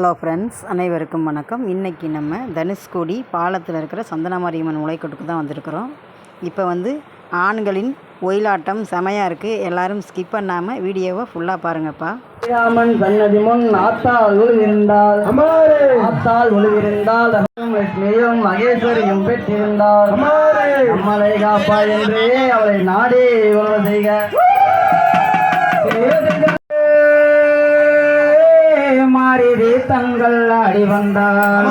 Hello friends அனைவருக்கும் வணக்கம். இன்றைக்கி நம்ம தனுஷ்கோடி பாலத்தில் இருக்கிற சந்தனமாரியம்மன் உலைக்கோட்டுக்கு தான் வந்திருக்கிறோம். இப்போ வந்து ஆண்களின் ஒயிலாட்டம் செமையாக இருக்குது எல்லாரும் ஸ்கிப் பண்ணாமல் வீடியோவை ஃபுல்லாக பாருங்கப்பா. ஸ்ரீராமன் சன்னதி முன் ஆத்தாள் உழுவிருந்தாள் ஆத்தாள் உழுவிருந்தாள் லட்சுமியும் மகேஸ்வரியும் பெற்றிருந்தாள். நம்மளை காப்பா என்றே அவளை நாடி உணவு செய்க. மாறிதி தங்கள் ஆடி வந்தாள்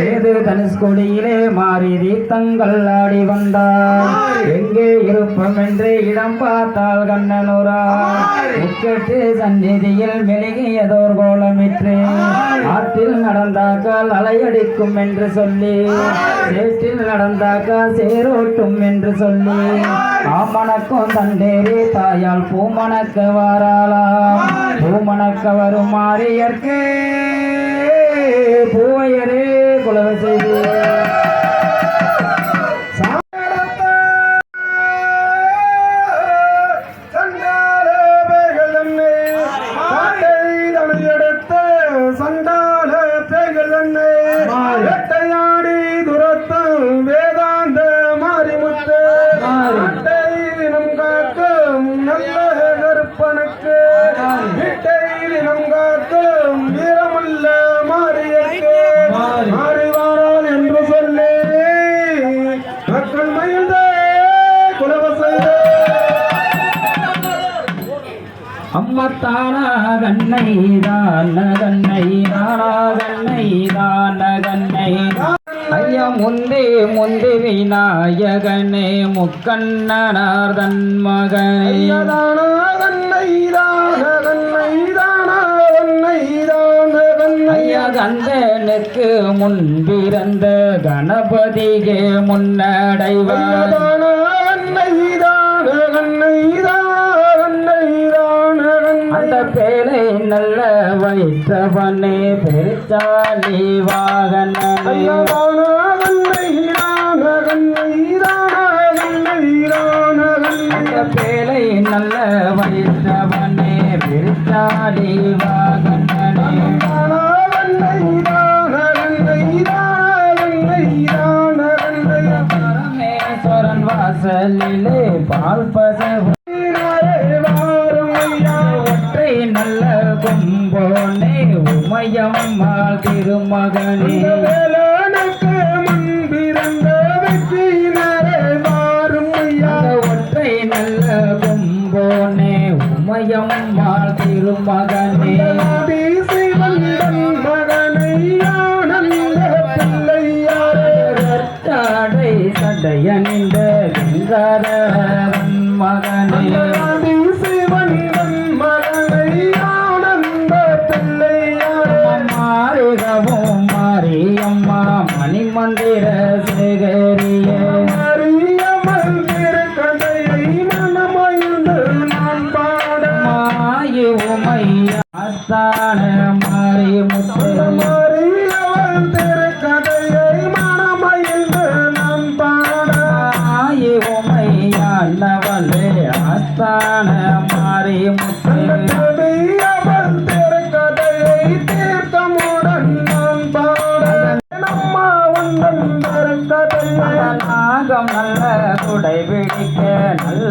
ஏது தனுஷ்கோடியிலே மாறிதி தங்கள் ஆடி வந்தாள் எங்கே இருப்போம் என்று இடம் பார்த்தால் கண்ணனுரா. கேட்டு சந்நிதியில் மெழுகியதோர் கோலமிற்று. ஆற்றில் நடந்தாக்கால் அலையடிக்கும் என்று சொல்லி சேற்றில் நடந்தாக்கால் சேரோட்டும் என்று சொல்லி ஆமணக்கும் தண்டேரி தாயால் பூமணக்க வாராளாம். பூமணக்க வருமாறியற்கே பூவையரே குலவை செய்து. அம்மத்தான கண்ணை தான கண்ணை தானா கண்ணை தான கண்ணை ஐயா முந்தி முந்தி விநாயகனே முக்கண்ணனார் தன் மகனே. ஐயா கந்தனுக்கு முன்பிறந்த கணபதிகே முன்னடைவார். அந்த பேரை நல்ல வைத்தவனே பெருச்சாலி வாகனே. பேரை நல்ல வைத்தவனே பெருச்சாலி வாகனே. உமையம்மா திருமகனே. அந்த ஒற்றை நல்ல கும்போனே உமையம்மா திருமகனே. உமையா ஆஸ்தான மாறி முத்து மாயு உமையா நவலே ஆஸ்தான மாறி முத்து நாகம் நல்ல குடை பிடிக்க நல்ல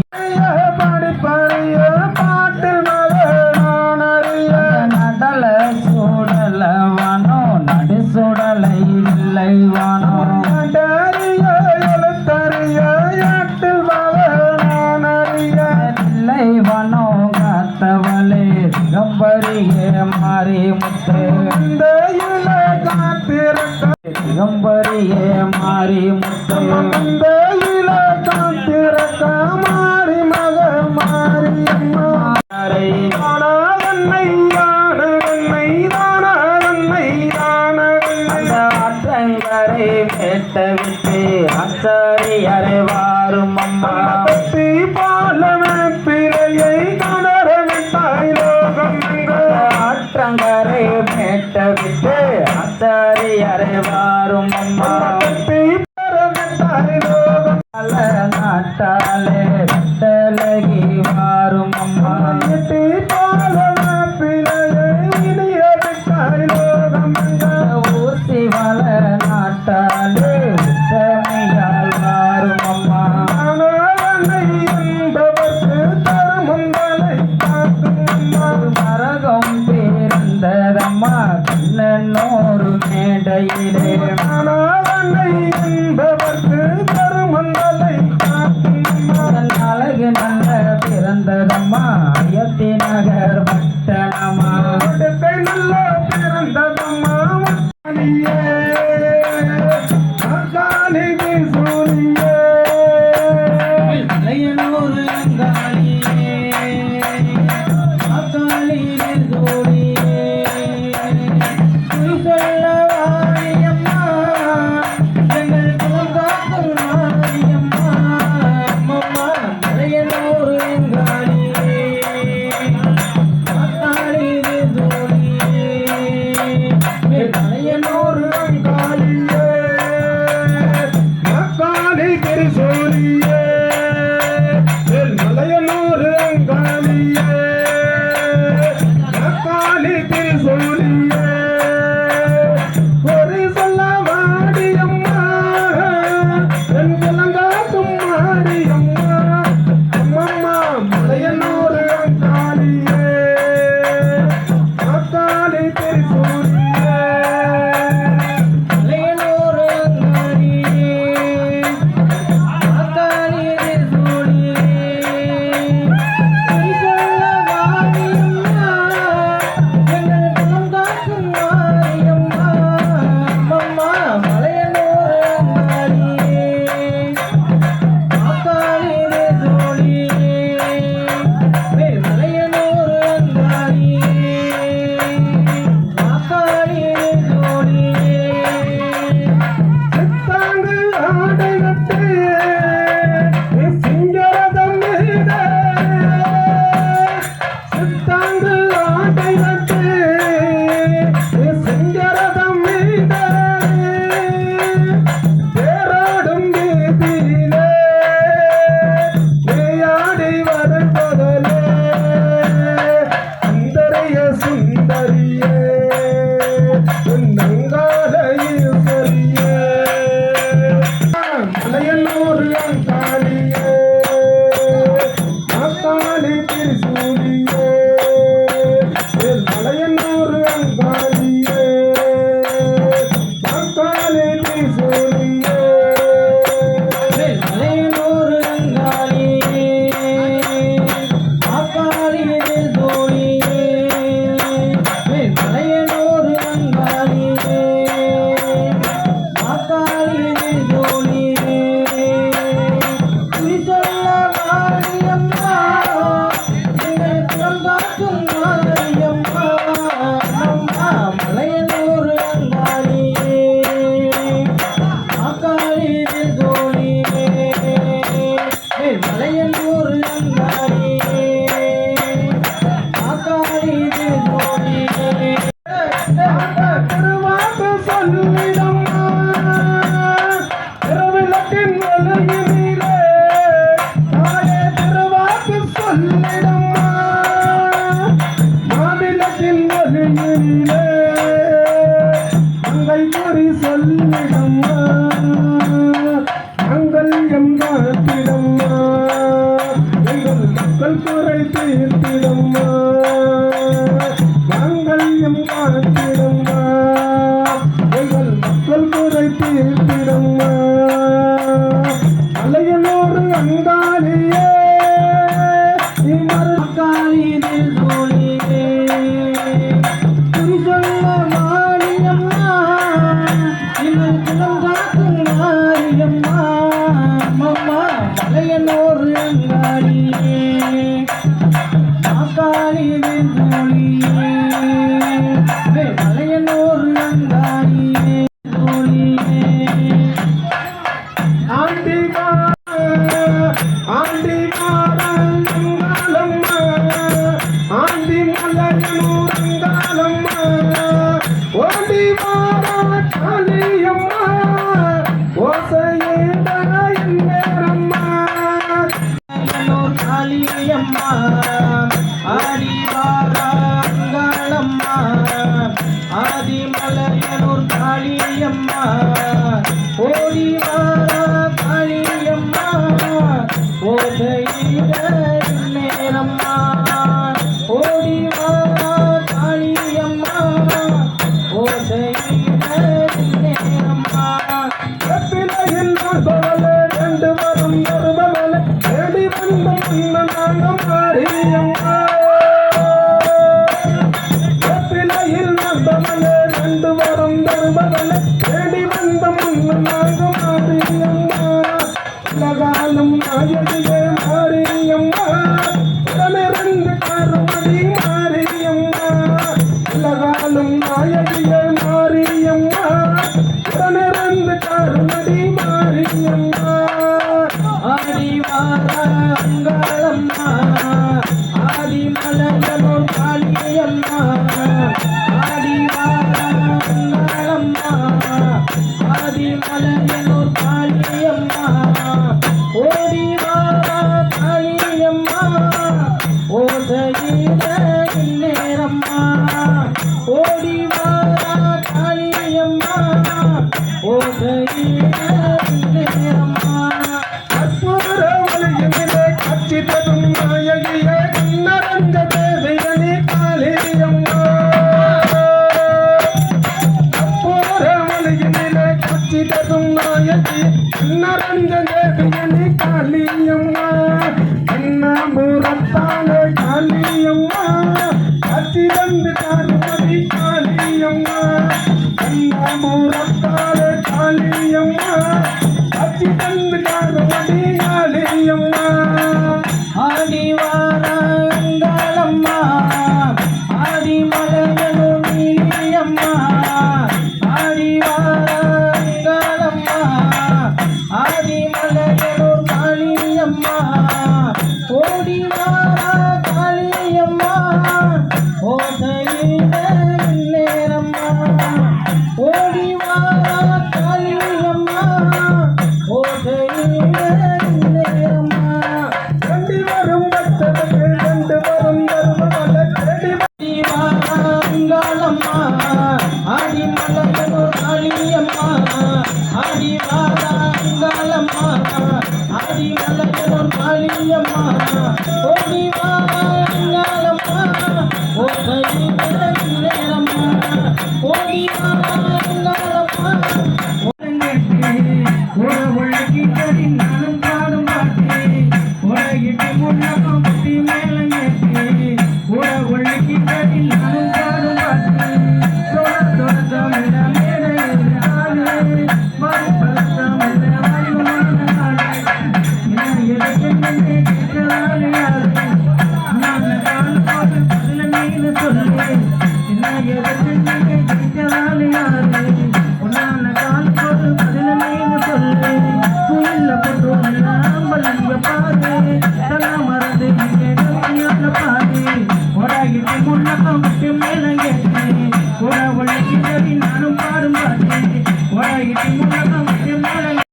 கம்பரியே மாறி முந்தையில காத்திரக்க மாறி மக மாறி அம்மாரை தானா என்னை தான என்னை தானா என்னை தான அந்த ஆற்றங்கரை கேட்ட விட்டு அச்சாரி அறைவாரும் அம்மா. பத்தி பிறையை கணர விட்டாய் லோகம் ஆற்றங்கரை கேட்ட விட்டு அச்சாரி கரைவாரும் அம்மா. நாட்டாலே தலகிவார் Yeah. Jesus. ஒளியினிலே பழியம்மா ஓடி வாரா பழியம்மா ஓதையிட நேரம்மா ஓடி வாரா பழியம்மா ஓதையிட நேரம்மா என்று சொல்ல ரெண்டு வரும் எருமலை தேடி வந்த நாங்கள் மாறியம்மா காட்சி தரும் நாயகிய கண்ணரங்க தேவையணி காலியம்மா கற்பூரமலையிலே காட்சி தரும் நாயகி கண்ணரங்க தேவையணி காலியம்மா கண்ணாமுரத்தாலே காலியம்மா காட்சி தந்து காலமதி காலியம்மா கண்ணாமுரத்தாலே காலியம்மா காட்சி தந்து Ô,